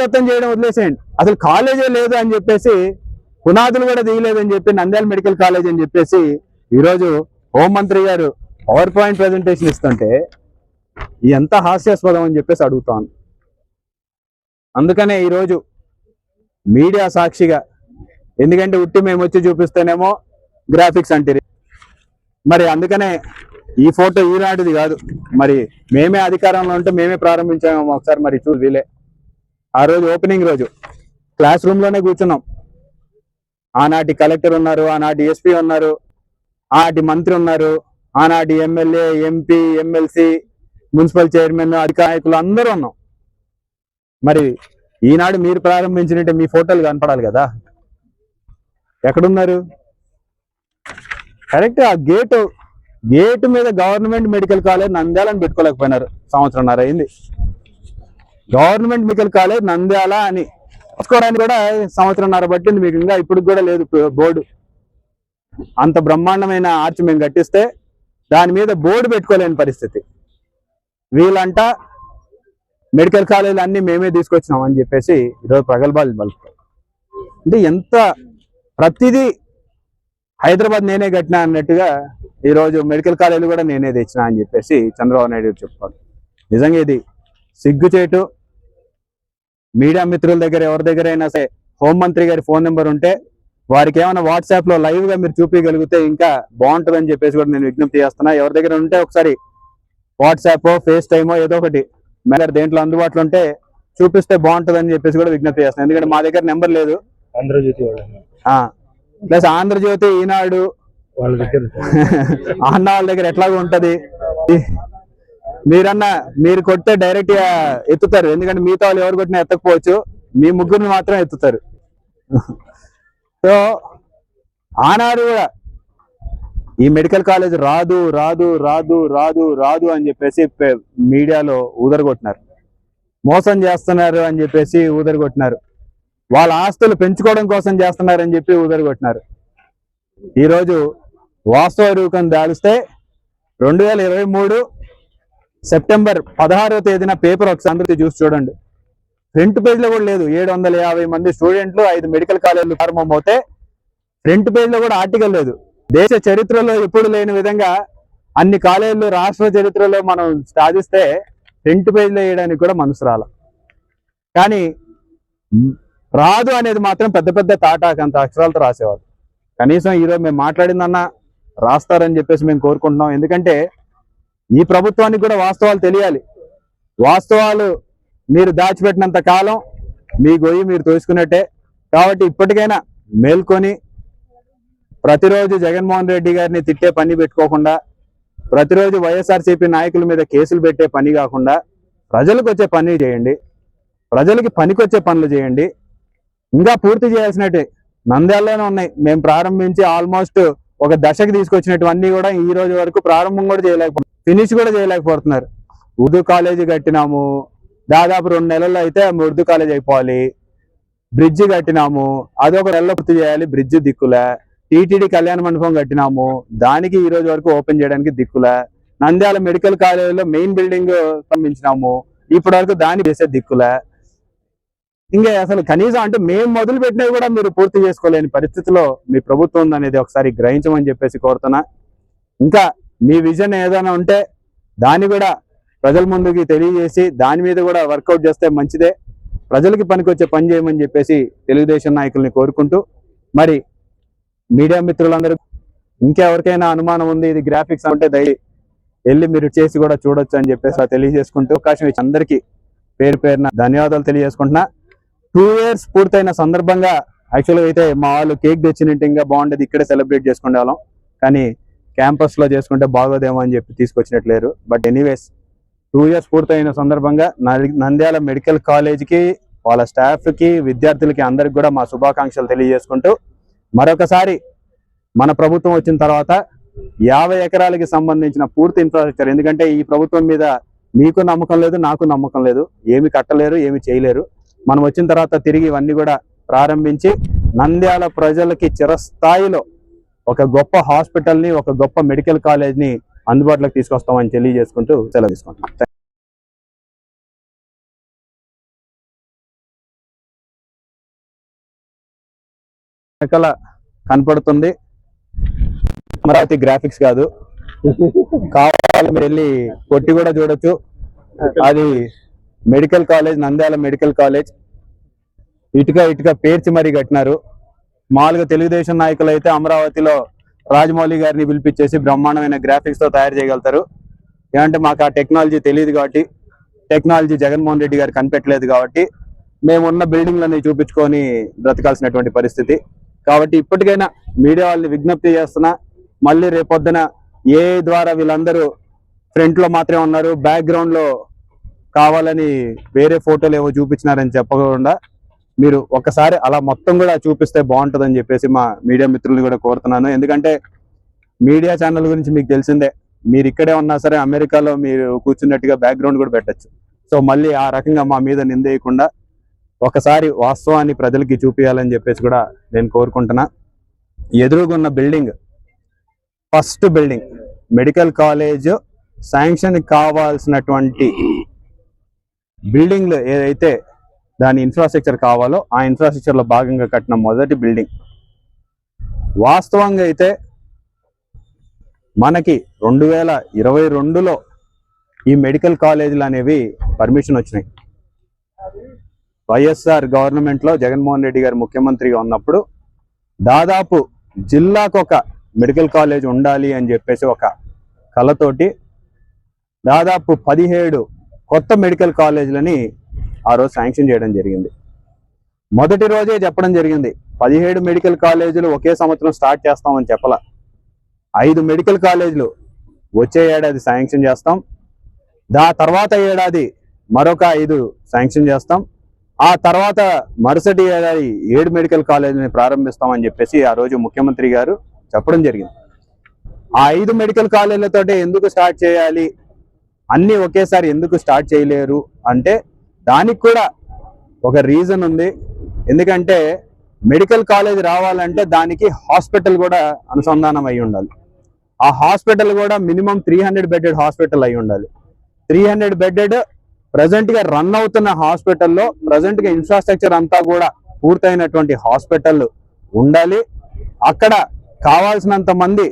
దత్తం చేయడం వదిలేసేయండి. అసలు కాలేజే లేదు అని చెప్పేసి పునాదులు కూడా దిగలేదని చెప్పి నంద్యాల మెడికల్ కాలేజ్ అని చెప్పేసి ఈరోజు హోంమంత్రి గారు పవర్ పాయింట్ ప్రజెంటేషన్ ఇస్తుంటే ఎంత హాస్యాస్పదం అని చెప్పేసి అడుగుతాను. అందుకనే ఈరోజు మీడియా సాక్షిగా ఎందుకంటే ఉట్టి మేము వచ్చి చూపిస్తేనేమో గ్రాఫిక్స్ అంటే మరి అందుకనే ఈ ఫోటో ఈనాటిది కాదు. మరి మేమే అధికారంలో ఉంటే మేమే ప్రారంభించాము ఒకసారి మరి చూ వీలే. ఆ రోజు ఓపెనింగ్ రోజు. క్లాస్ రూమ్లోనే కూర్చున్నాం. ఆనాటి కలెక్టర్ ఉన్నారు ఆనాటి ఎస్పీ ఉన్నారు ఆనాటి మంత్రి ఉన్నారు ఆనాటి MLA MP MLC municipal chairman అధికారులు అందరూ ఉన్నాం. మరి ఈనాడు మీరు ప్రారంభించినట్టే మీ ఫోటోలు కనపడాలి కదా? ఎక్కడున్నారు? కరెక్ట్ ఆ గేటు గేటు మీద గవర్నమెంట్ మెడికల్ కాలేజ్ నంద్యాలని పెట్టుకోలేకపోయినారు. సంవత్సరంన్నర అయింది. గవర్నమెంట్ మెడికల్ కాలేజ్ నంద్యాల అని. రాసుకోవడానికి కూడా సంవత్సరంన్నర పట్టింది మీకు ఇంకా ఇప్పుడు కూడా లేదు బోర్డు. అంత బ్రహ్మాండమైన ఆర్చ్ మేము కట్టిస్తే దాని మీద బోర్డు పెట్టుకోలేని పరిస్థితి. వీళ్ళంట మెడికల్ కాలేజీలు అన్ని మేమే తీసుకొచ్చినాం అని చెప్పేసి ఈరోజు ప్రగల్భాలు పలుకుతాయి. అంటే ఎంత ప్రతిదీ హైదరాబాద్ నేనే కట్టినా అన్నట్టుగా ఈరోజు మెడికల్ కాలేజీలు కూడా నేనే తెచ్చినా అని చెప్పేసి చంద్రబాబు నాయుడు గారు చెప్పుకోవాలి. నిజంగా ఇది సిగ్గుచేటు మీడియా మిత్రుల దగ్గర ఎవరి దగ్గర అయినా సరే హోంమంత్రి గారి ఫోన్ నెంబర్ ఉంటే వారికి ఏమైనా వాట్సాప్లో లైవ్గా మీరు చూపించగలిగితే ఇంకా బాగుంటుందని చెప్పేసి కూడా నేను విజ్ఞప్తి చేస్తున్నా. ఎవరి దగ్గర ఉంటే ఒకసారి వాట్సాప్ ఫేస్ టైమో ఏదో ఒకటి మేర దేంట్లో అందుబాటులో ఉంటే చూపిస్తే బాగుంటుందని చెప్పేసి కూడా విజ్ఞప్తి చేస్తాను ఎందుకంటే మా దగ్గర నెంబర్ లేదు. ఆంధ్రజ్యోతి ప్లస్ ఆంధ్రజ్యోతి ఈనాడు వాళ్ళ దగ్గర అన్న వాళ్ళ దగ్గర ఎట్లాగో ఉంటది. మీరన్నా మీరు కొడితే డైరెక్ట్గా ఎత్తుతారు. ఎందుకంటే మిగతా వాళ్ళు ఎవరు కొట్టినా ఎత్తకపోవచ్చు. మీ ముగ్గురిని మాత్రం ఎత్తుతారు. సో ఆనాడు కూడా ఈ మెడికల్ కాలేజ్ రాదు రాదు రాదు రాదు రాదు అని చెప్పేసి మీడియాలో ఊదరగొట్టినారు. మోసం చేస్తున్నారు అని చెప్పేసి ఊదరగొట్టినారు. వాళ్ళ ఆస్తులు పెంచుకోవడం కోసం చేస్తున్నారని చెప్పి ఊదరగొట్టినారు. ఈరోజు వాస్తవ రూపం దాలిస్తే రెండు వేల ఇరవై మూడు సెప్టెంబర్ పదహారవ తేదీన పేపర్ ఒకసారి చూసి చూడండి. ఫ్రంట్ పేజ్లో కూడా లేదు. ఏడు వందల యాభై మంది స్టూడెంట్లు ఐదు మెడికల్ కాలేజీలు ప్రారంభం అవుతే ఫ్రంట్ పేజ్లో కూడా ఆర్టికల్ లేదు. దేశ చరిత్రలో ఎప్పుడు లేని విధంగా అన్ని కాలేజీలు రాష్ట్ర చరిత్రలో మనం సాధిస్తే ఫ్రంట్ పేజ్లో వేయడానికి కూడా మనసు రాల. కానీ రాదు అనేది మాత్రం పెద్ద పెద్ద తాటాకంత అక్షరాలతో రాసేవాళ్ళు. కనీసం ఈరోజు మేము మాట్లాడిందన్నా రాస్తారని చెప్పేసి మేము కోరుకుంటున్నాం. ఎందుకంటే ఈ ప్రభుత్వానికి కూడా వాస్తవాలు తెలియాలి. వాస్తవాలు మీరు దాచిపెట్టినంత కాలం మీ గొయ్యి మీరు తోసుకున్నట్టే. కాబట్టి ఇప్పటికైనా మేల్కొని ప్రతిరోజు జగన్మోహన్ రెడ్డి గారిని తిట్టే పని పెట్టుకోకుండా ప్రతిరోజు వైఎస్ఆర్సీపీ నాయకుల మీద కేసులు పెట్టే పని కాకుండా ప్రజలకు వచ్చే పని చేయండి. ప్రజలకి పనికొచ్చే పనులు చేయండి. ఇంకా పూర్తి చేయాల్సినట్టు. నంద్యాలలోనే ఉన్నాయి. మేము ప్రారంభించి ఆల్మోస్ట్ ఒక దశకు తీసుకొచ్చినటువన్నీ కూడా ఈ రోజు వరకు ప్రారంభం కూడా చేయలేకపోతున్నాం. ఫినిష్ కూడా చేయలేకపోతున్నారు. ఉర్దూ కాలేజీ కట్టినాము. దాదాపు రెండు నెలల్లో అయితే ఉర్దూ కాలేజ్ అయిపోవాలి. బ్రిడ్జ్ కట్టినాము. అదొక నెలలో పూర్తి చేయాలి. బ్రిడ్జ్ దిక్కులే. టీటీడీ కళ్యాణ మండపం కట్టినాము. దానికి ఈ రోజు వరకు ఓపెన్ చేయడానికి దిక్కులే. నంద్యాల మెడికల్ కాలేజీలో మెయిన్ బిల్డింగ్ పంపించినాము ఇప్పటి వరకు దాన్ని చేసే దిక్కులే. ఇంకా అసలు కనీసం అంటే మేము మొదలు పెట్టినవి కూడా మీరు పూర్తి చేసుకోలేని పరిస్థితిలో మీ ప్రభుత్వం ఉందనేది ఒకసారి గ్రహించమని చెప్పేసి కోరుతున్నా. ఇంకా మీ విజన్ ఏదైనా ఉంటే దాన్ని కూడా ప్రజల ముందుకి తెలియజేసి దాని మీద కూడా వర్కౌట్ చేస్తే మంచిదే. ప్రజలకి పనికొచ్చే పని చేయమని చెప్పేసి తెలుగుదేశం నాయకుల్ని కోరుకుంటూ మరి మీడియా మిత్రులందరూ ఇంకెవరికైనా అనుమానం ఉంది ఇది గ్రాఫిక్స్ అంటే దయ వెళ్ళి మీరు చేసి కూడా చూడొచ్చు అని చెప్పేసి తెలియజేసుకుంటూ అవకాశం ఇచ్చి అందరికీ పేరు పేరున ధన్యవాదాలు తెలియజేసుకుంటున్నా. టూ ఇయర్స్ పూర్తయిన సందర్భంగా యాక్చువల్గా అయితే మా వాళ్ళు కేక్ తెచ్చినట్టు ఇంకా బాగుండేది ఇక్కడే సెలబ్రేట్ చేసుకునే వాళ్ళం కానీ క్యాంపస్లో చేసుకుంటే బాగోదేమో అని చెప్పి తీసుకొచ్చినట్లేరు. బట్ ఎనీవేస్ టూ ఇయర్స్ పూర్తయిన సందర్భంగా నంది- నంద్యాల మెడికల్ కాలేజ్కి వాళ్ళ స్టాఫ్కి విద్యార్థులకి అందరికి కూడా మా శుభాకాంక్షలు తెలియజేసుకుంటూ మరొకసారి మన ప్రభుత్వం వచ్చిన తర్వాత యాభై ఎకరాలకి సంబంధించిన పూర్తి ఇన్ఫ్రాస్ట్రక్చర్ ఎందుకంటే ఈ ప్రభుత్వం మీద మీకు నమ్మకం లేదు నాకు నమ్మకం లేదు. ఏమి కట్టలేరు ఏమి చేయలేరు. మనం వచ్చిన తర్వాత తిరిగి ఇవన్నీ కూడా ప్రారంభించి నంద్యాల ప్రజలకి చిరస్థాయిలో ఒక గొప్ప హాస్పిటల్ని ఒక గొప్ప మెడికల్ కాలేజ్ని అందుబాటులోకి తీసుకొస్తామని తెలియజేసుకుంటూ సెలవు తీసుకుంటున్నాం. వెనకల కనపడుతుంది. అమరావతి గ్రాఫిక్స్ కాదు. కావాలి మీరు వెళ్ళి కొట్టి కూడా చూడొచ్చు. అది medical college Nandyal medical college. ఇటుక ఇటుక పేర్చి మరీ కట్టినారు. మామూలుగా తెలుగుదేశం నాయకులు అయితే అమరావతిలో రాజమౌళి గారిని పిలిపించేసి బ్రహ్మాండమైన గ్రాఫిక్స్తో తయారు చేయగలుగుతారు. ఏమంటే మాకు ఆ టెక్నాలజీ తెలియదు కాబట్టి టెక్నాలజీ జగన్మోహన్ రెడ్డి గారు కనిపెట్టలేదు కాబట్టి మేమున్న బిల్డింగ్లని చూపించుకొని బ్రతకాల్సినటువంటి పరిస్థితి. కాబట్టి ఇప్పటికైనా మీడియా వాళ్ళని విజ్ఞప్తి చేస్తున్నా మళ్ళీ రేపొద్దున ఏ ద్వారా వీళ్ళందరూ ఫ్రంట్లో మాత్రమే ఉన్నారు బ్యాక్గ్రౌండ్లో కావాలని వేరే ఫోటోలు ఏవో చూపించినారని చెప్పకుండా మీరు ఒకసారి అలా మొత్తం కూడా చూపిస్తే బాగుంటుందని చెప్పేసి మా మీడియా మిత్రులను కూడా కోరుతున్నాను. ఎందుకంటే మీడియా ఛానల్ గురించి మీకు తెలిసిందే మీరు ఇక్కడే ఉన్నా సరే అమెరికాలో మీరు కూర్చున్నట్టుగా బ్యాక్గ్రౌండ్ కూడా పెట్టచ్చు. సో మళ్ళీ ఆ రకంగా మా మీద నిందేయకుండా ఒకసారి వాస్తవాన్ని ప్రజలకి చూపించాలని చెప్పేసి కూడా నేను కోరుకుంటున్నా. ఎదురుగున్న building first building medical college sanction కావాల్సినటువంటి బిల్డింగ్లు ఏదైతే దాని ఇన్ఫ్రాస్ట్రక్చర్ కావాలో ఆ ఇన్ఫ్రాస్ట్రక్చర్లో భాగంగా కట్టిన మొదటి బిల్డింగ్ వాస్తవంగా అయితే మనకి రెండు వేల ఇరవై రెండులో ఈ మెడికల్ కాలేజీలు అనేవి పర్మిషన్ వచ్చినాయి. వైఎస్ఆర్ గవర్నమెంట్లో జగన్మోహన్ రెడ్డి గారు ముఖ్యమంత్రిగా ఉన్నప్పుడు దాదాపు జిల్లాకు ఒక మెడికల్ కాలేజ్ ఉండాలి అని చెప్పేసి ఒక కళతోటి దాదాపు పదిహేడు కొత్త మెడికల్ కాలేజీలని ఆ రోజు శాంక్షన్ చేయడం జరిగింది. మొదటి రోజే చెప్పడం జరిగింది పదిహేడు మెడికల్ కాలేజీలు ఒకే సంవత్సరం స్టార్ట్ చేస్తామని చెప్పాల. ఐదు మెడికల్ కాలేజీలు వచ్చే ఏడాది శాంక్షన్ చేస్తాం. దా తర్వాత ఏడాది మరొక ఐదు శాంక్షన్ చేస్తాం. ఆ తర్వాత మరుసటి ఏడాది ఏడు మెడికల్ కాలేజీని ప్రారంభిస్తామని చెప్పేసి ఆ రోజు ముఖ్యమంత్రి గారు చెప్పడం జరిగింది. ఆ ఐదు మెడికల్ కాలేజీలతో ఎందుకు స్టార్ట్ చేయాలి? అన్నీ ఒకేసారి ఎందుకు స్టార్ట్ చేయలేరు? అంటే దానికి కూడా ఒక రీజన్ ఉంది. ఎందుకంటే మెడికల్ కాలేజ్ రావాలంటే దానికి హాస్పిటల్ కూడా అనుసంధానం అయి ఉండాలి. ఆ హాస్పిటల్ కూడా minimum three hundred bedded hospital అయి ఉండాలి. త్రీ హండ్రెడ్ బెడెడ్ ప్రజెంట్గా రన్ అవుతున్న హాస్పిటల్లో ప్రజెంట్గా ఇన్ఫ్రాస్ట్రక్చర్ అంతా కూడా పూర్తయినటువంటి హాస్పిటల్ ఉండాలి. అక్కడ కావాల్సినంత మంది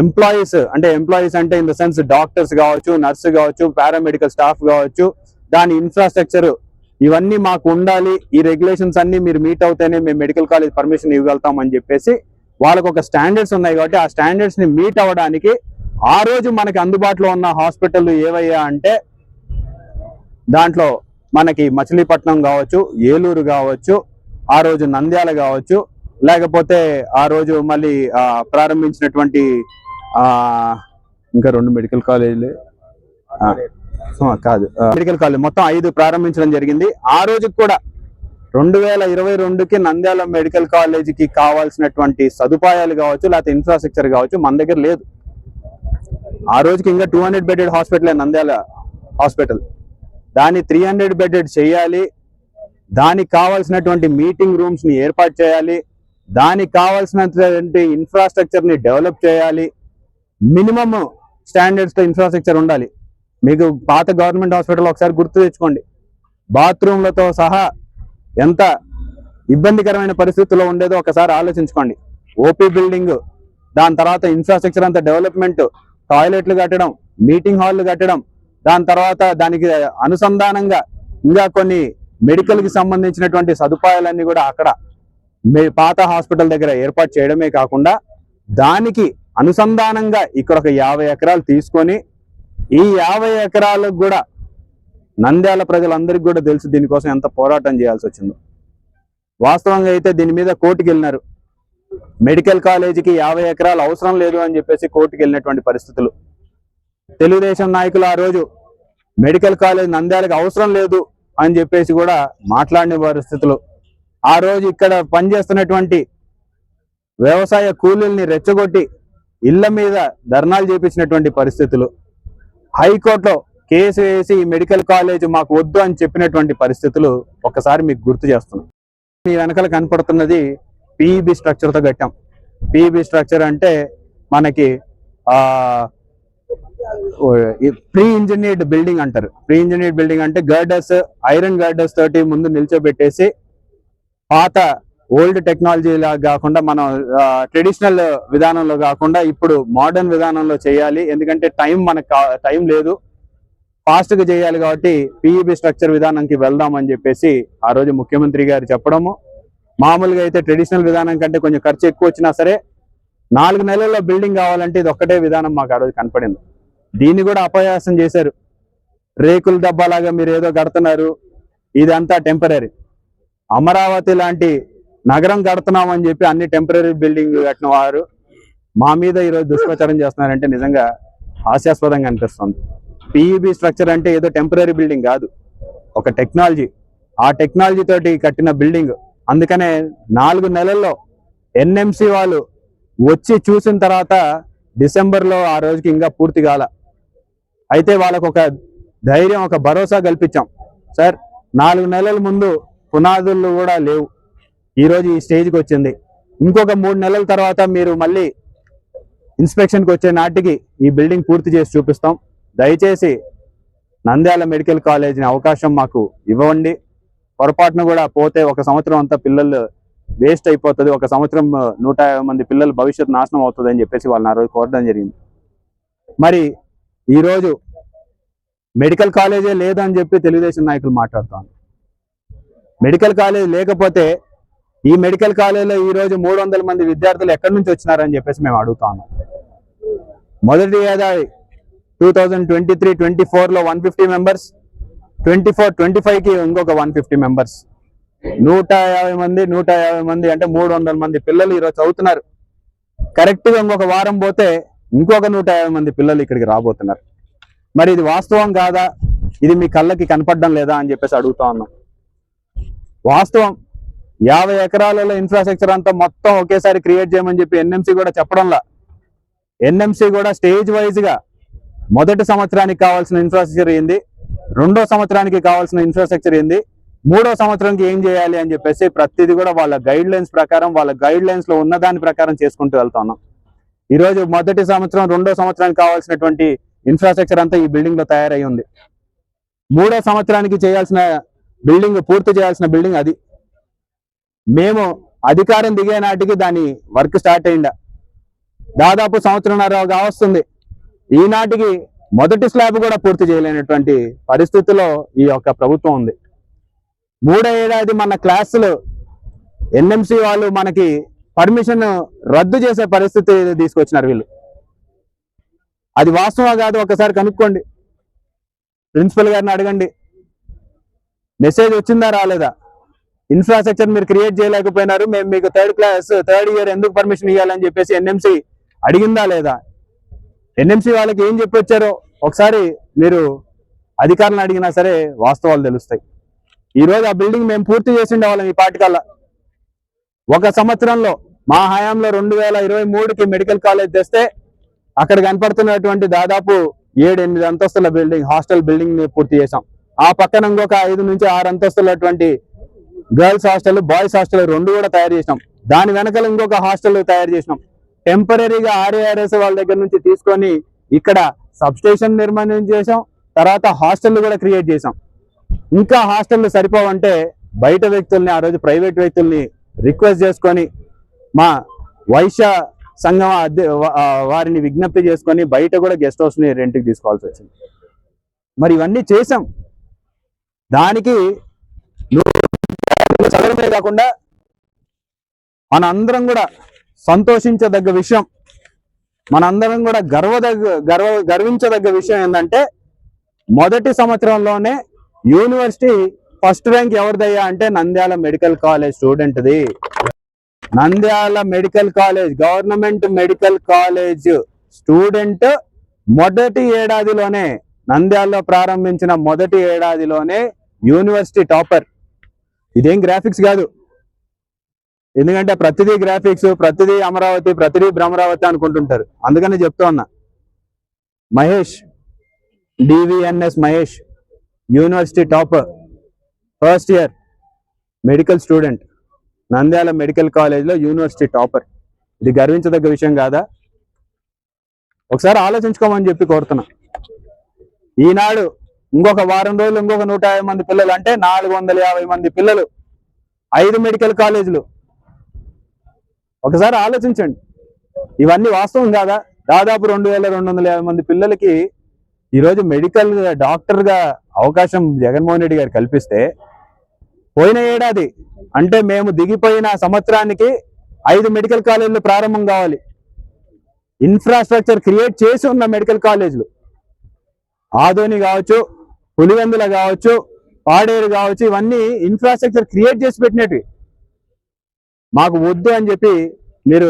ఎంప్లాయీస్ అంటే ఎంప్లాయీస్ అంటే ఇన్ ద సెన్స్ డాక్టర్స్ కావచ్చు నర్సు కావచ్చు పారామెడికల్ స్టాఫ్ కావచ్చు దాని ఇన్ఫ్రాస్ట్రక్చర్ ఇవన్నీ మాకు ఉండాలి. ఈ రెగ్యులేషన్స్ అన్ని మీరు మీట్ అవుతేనే మేము మెడికల్ కాలేజ్ పర్మిషన్ ఇవ్వగలుగుతాం అని చెప్పేసి వాళ్ళకు ఒక స్టాండర్డ్స్ ఉన్నాయి కాబట్టి ఆ స్టాండర్డ్స్ని మీట్ అవ్వడానికి ఆ రోజు మనకి అందుబాటులో ఉన్న హాస్పిటల్ ఏవయ్యా అంటే దాంట్లో మనకి మచిలీపట్నం కావచ్చు ఏలూరు కావచ్చు ఆ రోజు నంద్యాల కావచ్చు లేకపోతే ఆ రోజు మళ్ళీ ప్రారంభించినటువంటి ఇంకా రెండు మెడికల్ కాలేజీలు కాదు. మెడికల్ కాలేజ్ మొత్తం ఐదు ప్రారంభించడం జరిగింది. ఆ రోజుకి కూడా రెండు వేల ఇరవై రెండుకి నంద్యాల మెడికల్ కాలేజీకి కావాల్సినటువంటి సదుపాయాలు కావచ్చు లేకపోతే ఇన్ఫ్రాస్ట్రక్చర్ కావచ్చు మన దగ్గర లేదు. ఆ రోజుకి ఇంకా two hundred bedded hospital Nandyal hospital దాన్ని త్రీ హండ్రెడ్ బెడెడ్ చేయాలి. దానికి కావాల్సినటువంటి మీటింగ్ రూమ్స్ని ఏర్పాటు చేయాలి. దానికి కావాల్సినటువంటి ఇన్ఫ్రాస్ట్రక్చర్ని డెవలప్ చేయాలి. మినిమమ్ స్టాండర్డ్స్తో ఇన్ఫ్రాస్ట్రక్చర్ ఉండాలి. మీకు పాత గవర్నమెంట్ హాస్పిటల్ ఒకసారి గుర్తు తెచ్చుకోండి. బాత్రూమ్లతో సహా ఎంత ఇబ్బందికరమైన పరిస్థితుల్లో ఉండేదో ఒకసారి ఆలోచించుకోండి. ఓపీ బిల్డింగ్ దాని తర్వాత ఇన్ఫ్రాస్ట్రక్చర్ అంతా డెవలప్మెంట్ టాయిలెట్లు కట్టడం మీటింగ్ హాల్లు కట్టడం దాని తర్వాత దానికి అనుసంధానంగా ఇంకా కొన్ని మెడికల్కి సంబంధించినటువంటి సదుపాయాలన్నీ కూడా అక్కడ పాత హాస్పిటల్ దగ్గర ఏర్పాటు చేయడమే కాకుండా దానికి అనుసంధానంగా ఇక్కడ ఒక యాభై ఎకరాలు తీసుకొని ఈ యాభై ఎకరాలకు కూడా నంద్యాల ప్రజలందరికీ కూడా తెలుసు దీనికోసం ఎంత పోరాటం చేయాల్సి వచ్చిందో. వాస్తవంగా అయితే దీని మీద కోర్టుకి వెళ్ళినారు మెడికల్ కాలేజీకి యాభై ఎకరాలు అవసరం లేదు అని చెప్పేసి కోర్టుకి వెళ్ళినటువంటి పరిస్థితులు. తెలుగుదేశం నాయకులు ఆ రోజు మెడికల్ కాలేజ్ నంద్యాలకు అవసరం లేదు అని చెప్పేసి కూడా మాట్లాడిన పరిస్థితులు. ఆ రోజు ఇక్కడ పనిచేస్తున్నటువంటి వ్యవసాయ కూలీల్ని రెచ్చగొట్టి ఇళ్ళ మీద ధర్నాలు చేపించినటువంటి పరిస్థితులు. హైకోర్టులో కేసు వేసి ఈ మెడికల్ కాలేజ్ మాకు వద్దు అని చెప్పినటువంటి పరిస్థితులు ఒకసారి మీకు గుర్తు చేస్తున్నాం. మీ వెనకాల కనపడుతున్నది పీబీ స్ట్రక్చర్తో కట్టాం. పిఈబి స్ట్రక్చర్ అంటే మనకి ప్రీ ఇంజనీర్డ్ బిల్డింగ్ అంటారు. ప్రీ ఇంజనీర్డ్ బిల్డింగ్ అంటే గర్డర్స్ ఐరన్ గర్డర్స్ తోటి ముందు నిల్చోబెట్టేసి పాత ఓల్డ్ టెక్నాలజీ లాగా కాకుండా మనం ట్రెడిషనల్ విధానంలో కాకుండా ఇప్పుడు మోడర్న్ విధానంలో చేయాలి. ఎందుకంటే టైం మనకు టైం లేదు. ఫాస్ట్గా చేయాలి కాబట్టి పిఈబి స్ట్రక్చర్ విధానంకి వెళ్దామని చెప్పేసి ఆ రోజు ముఖ్యమంత్రి గారు చెప్పడము. మామూలుగా అయితే ట్రెడిషనల్ విధానం కంటే కొంచెం ఖర్చు ఎక్కువ వచ్చినా సరే నాలుగు నెలల్లో బిల్డింగ్ కావాలంటే ఇది ఒక్కటే విధానం మాకు ఆ రోజు కనపడింది. దీన్ని కూడా అపయాసం చేశారు. రేకుల డబ్బాలాగా మీరు ఏదో కడుతున్నారు. ఇదంతా టెంపరీ అమరావతి లాంటి నగరం కడుతున్నామని చెప్పి అన్ని టెంపరీ బిల్డింగ్ కట్టిన వారు మా మీద ఈరోజు దుష్ప్రచారం చేస్తున్నారంటే నిజంగా హాస్యాస్పదంగా అనిపిస్తుంది. పిఈబి స్ట్రక్చర్ అంటే ఏదో టెంపరీ బిల్డింగ్ కాదు. ఒక టెక్నాలజీ. ఆ టెక్నాలజీ తోటి కట్టిన బిల్డింగ్. అందుకనే నాలుగు నెలల్లో ఎన్ఎంసి వాళ్ళు వచ్చి చూసిన తర్వాత డిసెంబర్లో ఆ రోజుకి ఇంకా పూర్తి కాల. అయితే వాళ్ళకు ఒక ధైర్యం ఒక భరోసా కల్పించాం. సార్ నాలుగు నెలల ముందు పునాదులు కూడా లేవు. ఈరోజు ఈ స్టేజ్కి వచ్చింది. ఇంకొక మూడు నెలల తర్వాత మీరు మళ్ళీ ఇన్స్పెక్షన్కి వచ్చే నాటికి ఈ బిల్డింగ్ పూర్తి చేసి చూపిస్తాం. దయచేసి నంద్యాల మెడికల్ కాలేజీని అవకాశం మాకు ఇవ్వండి. పొరపాటున కూడా పోతే ఒక సంవత్సరం అంతా పిల్లలు వేస్ట్ అయిపోతుంది. ఒక సంవత్సరం నూట యాభై మంది పిల్లల భవిష్యత్తు నాశనం అవుతుంది అని చెప్పేసి వాళ్ళని ఆ రోజు కోరడం జరిగింది. మరి ఈరోజు మెడికల్ కాలేజే లేదని చెప్పి తెలుగుదేశం నాయకులు మాట్లాడుతాను మెడికల్ కాలేజ్ లేకపోతే ఈ మెడికల్ కాలేజీలో ఈ రోజు మూడు వందల మంది విద్యార్థులు ఎక్కడి నుంచి వచ్చినారని చెప్పేసి మేము అడుగుతాము మొదటి ఏడాది two thousand twenty three twenty ఫోర్లో one fifty members twenty four twenty ఫైవ్కి ఇంకొక వన్ ఫిఫ్టీ మెంబర్స్ నూట యాభై మంది నూట యాభై మంది అంటే మూడు వందల మంది పిల్లలు ఈరోజు చదువుతున్నారు. కరెక్ట్గా ఇంకొక వారం పోతే ఇంకొక నూట యాభై మంది పిల్లలు ఇక్కడికి రాబోతున్నారు. మరి ఇది వాస్తవం కాదా? ఇది మీ కళ్ళకి కనపడడం లేదా అని చెప్పేసి అడుగుతా ఉన్నాం. వాస్తవం యాభై ఎకరాలలో ఇన్ఫ్రాస్ట్రక్చర్ అంతా మొత్తం ఒకేసారి క్రియేట్ చేయమని చెప్పి ఎన్ఎంసి కూడా చెప్పడంలా. ఎన్ఎంసీ కూడా స్టేజ్ వైజ్గా మొదటి సంవత్సరానికి కావాల్సిన ఇన్ఫ్రాస్ట్రక్చర్ ఏంది? రెండో సంవత్సరానికి కావాల్సిన ఇన్ఫ్రాస్ట్రక్చర్ ఏంది? మూడో సంవత్సరానికి ఏం చేయాలి అని చెప్పేసి ప్రతిదీ కూడా వాళ్ళ గైడ్ లైన్స్ ప్రకారం వాళ్ళ గైడ్ లైన్స్లో ఉన్న దాని ప్రకారం చేసుకుంటూ వెళ్తున్నాం ఈ రోజు మొదటి సంవత్సరం రెండో సంవత్సరానికి కావాల్సినటువంటి ఇన్ఫ్రాస్ట్రక్చర్ అంతా ఈ బిల్డింగ్లో తయారై ఉంది. మూడో సంవత్సరానికి చేయాల్సిన బిల్డింగ్ పూర్తి చేయాల్సిన బిల్డింగ్ అది. మేము అధికారం దిగే నాటికి దాని వర్క్ స్టార్ట్ అయిందా? దాదాపు సంవత్సరంన్నర కావస్తుంది. ఈనాటికి మొదటి స్లాబ్ కూడా పూర్తి చేయలేనటువంటి పరిస్థితిలో ఈ యొక్క ప్రభుత్వం ఉంది. మూడో ఏడాది మన క్లాసులు ఎన్ఎంసి వాళ్ళు మనకి పర్మిషన్ రద్దు చేసే పరిస్థితి తీసుకొచ్చినారు వీళ్ళు. అది వాస్తవా కాదు ఒకసారి కనుక్కోండి. ప్రిన్సిపల్ గారిని అడగండి. మెసేజ్ వచ్చిందా రాలేదా? ఇన్ఫ్రాస్ట్రక్చర్ మీరు క్రియేట్ చేయలేకపోయినారు. మేము మీకు థర్డ్ క్లాస్ థర్డ్ ఇయర్ ఎందుకు పర్మిషన్ ఇవ్వాలని చెప్పేసి ఎన్ఎంసి అడిగిందా లేదా? ఎన్ఎంసి వాళ్ళకి ఏం చెప్పొచ్చారో ఒకసారి మీరు అధికారులను అడిగినా సరే వాస్తవాలు తెలుస్తాయి. ఈ రోజు ఆ బిల్డింగ్ మేము పూర్తి చేసిండే వాళ్ళం ఈ పాటికల్లా ఒక సంవత్సరంలో మా హయాంలో రెండు వేల ఇరవై మూడుకి మెడికల్ కాలేజ్ తెస్తే అక్కడ కనపడుతున్నటువంటి దాదాపు ఏడు ఎనిమిది అంతస్తుల బిల్డింగ్ హాస్టల్ బిల్డింగ్ పూర్తి చేసాం ఆ పక్కన ఇంకొక ఐదు నుంచి ఆరు అంతస్తులటువంటి గర్ల్స్ హాస్టల్ బాయ్స్ హాస్టల్ రెండు కూడా తయారు చేసినాం. దాని వెనకాల ఇంకొక హాస్టల్ తయారు చేసినాం. టెంపరీగా ఆర్ఏఆర్ఎస్ వాళ్ళ దగ్గర నుంచి తీసుకొని ఇక్కడ సబ్ స్టేషన్ నిర్మాణం చేసాం తర్వాత హాస్టల్ కూడా క్రియేట్ చేసాం ఇంకా హాస్టల్ సరిపోవంటే బయట వ్యక్తుల్ని ఆ రోజు ప్రైవేట్ వ్యక్తుల్ని రిక్వెస్ట్ చేసుకొని మా వైశ్య సంఘం వారిని విజ్ఞప్తి చేసుకొని బయట కూడా గెస్ట్ హౌస్ని రెంట్కి తీసుకోవాల్సి వచ్చింది. మరి ఇవన్నీ చేసాం దానికి నువ్వు చదవడమే కాకుండా మనందరం కూడా సంతోషించదగ్గ విషయం మనందరం కూడా గర్వదగ్గ గర్వ గర్వించదగ్గ విషయం ఏంటంటే మొదటి సంవత్సరంలోనే యూనివర్సిటీ ఫస్ట్ ర్యాంక్ ఎవరిదయ్యా అంటే Nandyal medical college స్టూడెంట్ది. Nandyal medical college government medical college student మొదటి ఏడాదిలోనే నంద్యాలలో ప్రారంభించిన మొదటి ఏడాదిలోనే యూనివర్సిటీ టాపర్. ఇదేం గ్రాఫిక్స్ కాదు. ఎందుకంటే ప్రతిదీ గ్రాఫిక్స్ ప్రతిదీ అమరావతి ప్రతిదీ భ్రమరావతి అనుకుంటుంటారు. అందుకని చెప్తా ఉన్నా. Mahesh DVNS Mahesh university topper first year medical student Nandyal medical కాలేజ్లో యూనివర్సిటీ టాపర్. ఇది గర్వించదగ్గ విషయం కాదా? ఒకసారి ఆలోచించుకోమని చెప్పి కోరుతున్నా. ఈనాడు ఇంకొక వారం రోజులు ఇంకొక నూట యాభై మంది పిల్లలు అంటే నాలుగు వందల యాభై మంది పిల్లలు. ఐదు మెడికల్ కాలేజీలు. ఒకసారి ఆలోచించండి. ఇవన్నీ వాస్తవం కాదా? దాదాపు రెండు వేల రెండు వందల యాభై మంది పిల్లలకి ఈరోజు మెడికల్ డాక్టర్గా అవకాశం జగన్మోహన్ రెడ్డి గారు కల్పిస్తే పోయిన ఏడాది అంటే మేము దిగిపోయిన సంవత్సరానికి ఐదు మెడికల్ కాలేజీలు ప్రారంభం కావాలి. ఇన్ఫ్రాస్ట్రక్చర్ క్రియేట్ చేసి ఉన్న మెడికల్ కాలేజీలు. ఆధోని కావచ్చు పులివెందుల కావచ్చు పాడేరు కావచ్చు ఇవన్నీ ఇన్ఫ్రాస్ట్రక్చర్ క్రియేట్ చేసి పెట్టినట్టు మాకు వద్దు అని చెప్పి మీరు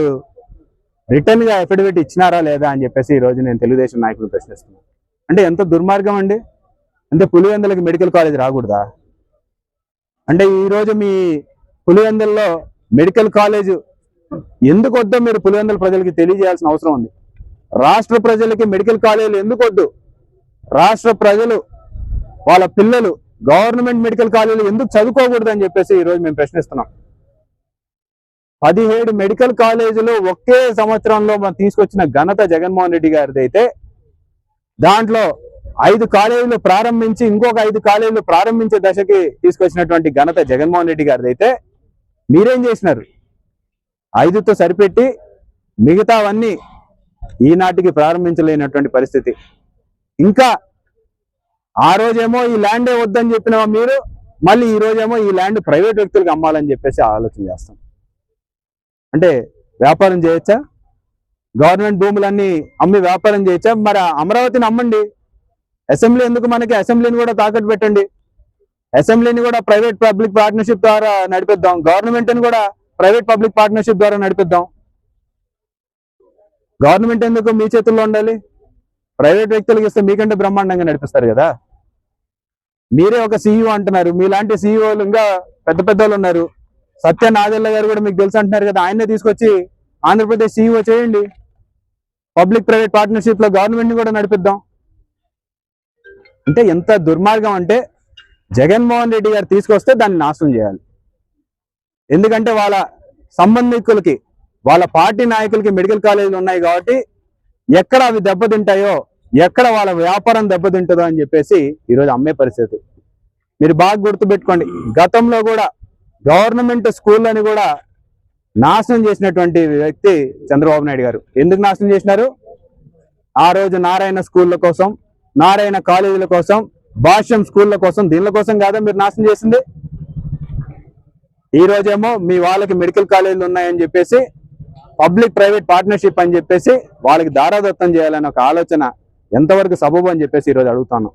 రిటర్న్గా ఎఫిడవిట్ ఇచ్చినారా లేదా అని చెప్పేసి ఈ రోజు నేను తెలుగుదేశం నాయకులు ప్రశ్నిస్తున్నాను. అంటే ఎంత దుర్మార్గం అండి? అంటే పులివెందులకి మెడికల్ కాలేజ్ రాకూడదా? అంటే ఈరోజు మీ పులివెందుల్లో మెడికల్ కాలేజ్ ఎందుకు వద్దో మీరు పులివెందుల ప్రజలకి తెలియజేయాల్సిన అవసరం ఉంది. రాష్ట్ర ప్రజలకి మెడికల్ కాలేజీలు ఎందుకు వద్దు? రాష్ట్ర ప్రజలు వాళ్ళ పిల్లలు గవర్నమెంట్ మెడికల్ కాలేజీలు ఎందుకు చదువుకోకూడదు అని చెప్పేసి ఈ రోజు మేము ప్రశ్నిస్తున్నాం. పదిహేడు మెడికల్ కాలేజీలు ఒకే సంవత్సరంలో మనం తీసుకొచ్చిన ఘనత జగన్మోహన్ రెడ్డి గారిది అయితే దాంట్లో ఐదు కాలేజీలు ప్రారంభించి ఇంకొక ఐదు కాలేజీలు ప్రారంభించే దశకి తీసుకొచ్చినటువంటి ఘనత జగన్మోహన్ రెడ్డి గారిది అయితే మీరేం చేసినారు? ఐదుతో సరిపెట్టి మిగతావన్నీ ఈనాటికి ప్రారంభించలేనటువంటి పరిస్థితి. ఇంకా ఆ రోజేమో ఈ ల్యాండే వద్దని చెప్పిన మీరు? మళ్ళీ ఈ రోజేమో ఈ ల్యాండ్ ప్రైవేట్ వ్యక్తులకు అమ్మాలని చెప్పేసి ఆలోచన చేస్తాం. అంటే వ్యాపారం చేయొచ్చా? గవర్నమెంట్ భూములన్నీ అమ్మి వ్యాపారం చేయొచ్చా? మరి అమరావతిని అమ్మండి. అసెంబ్లీ ఎందుకు మనకి? అసెంబ్లీని కూడా తాకట్టు పెట్టండి. అసెంబ్లీని కూడా ప్రైవేట్ పబ్లిక్ పార్ట్నర్షిప్ ద్వారా నడిపిద్దాం. గవర్నమెంట్ని కూడా ప్రైవేట్ పబ్లిక్ పార్ట్నర్షిప్ ద్వారా నడిపిద్దాం. గవర్నమెంట్ ఎందుకు మీ చేతుల్లో ఉండాలి? ప్రైవేట్ వ్యక్తులకు ఇస్తే మీకంటే బ్రహ్మాండంగా నడిపిస్తారు కదా? మీరే ఒక సీఈఓ అంటున్నారు. మీలాంటి సీఈఓలు ఇంకా పెద్ద పెద్ద వాళ్ళు ఉన్నారు. సత్య నాదెల్ల గారు కూడా మీకు తెలుసు అంటున్నారు కదా ఆయన్నే తీసుకొచ్చి ఆంధ్రప్రదేశ్ సీఈఓ చేయండి. పబ్లిక్ ప్రైవేట్ పార్ట్నర్షిప్లో గవర్నమెంట్ని కూడా నడిపిద్దాం. అంటే ఎంత దుర్మార్గం అంటే జగన్మోహన్ రెడ్డి గారు తీసుకొస్తే దాన్ని నాశనం చేయాలి. ఎందుకంటే వాళ్ళ సంబంధికులకి వాళ్ళ పార్టీ నాయకులకి మెడికల్ కాలేజీలు ఉన్నాయి కాబట్టి ఎక్కడ అవి దెబ్బతింటాయో ఎక్కడ వాళ్ళ వ్యాపారం దెబ్బతింటుందో అని చెప్పేసి ఈరోజు అమ్మే పరిస్థితి. మీరు బాగా గుర్తుపెట్టుకోండి గతంలో కూడా గవర్నమెంట్ స్కూళ్ళని కూడా నాశనం చేసినటువంటి వ్యక్తి చంద్రబాబు నాయుడు గారు. ఎందుకు నాశనం చేసినారు? ఆ రోజు నారాయణ స్కూళ్ళ కోసం నారాయణ కాలేజీల కోసం భాష్యం స్కూళ్ళ కోసం దీనిల కోసం కాదా మీరు నాశనం చేసింది? ఈ రోజేమో మీ వాళ్ళకి మెడికల్ కాలేజీలు ఉన్నాయని చెప్పేసి పబ్లిక్ ప్రైవేట్ పార్ట్నర్షిప్ అని చెప్పేసి వాళ్ళకి దారాదత్తం చేయాలనే ఒక ఆలోచన ఎంతవరకు సబబు అని చెప్పేసి ఈరోజు అడుగుతాను.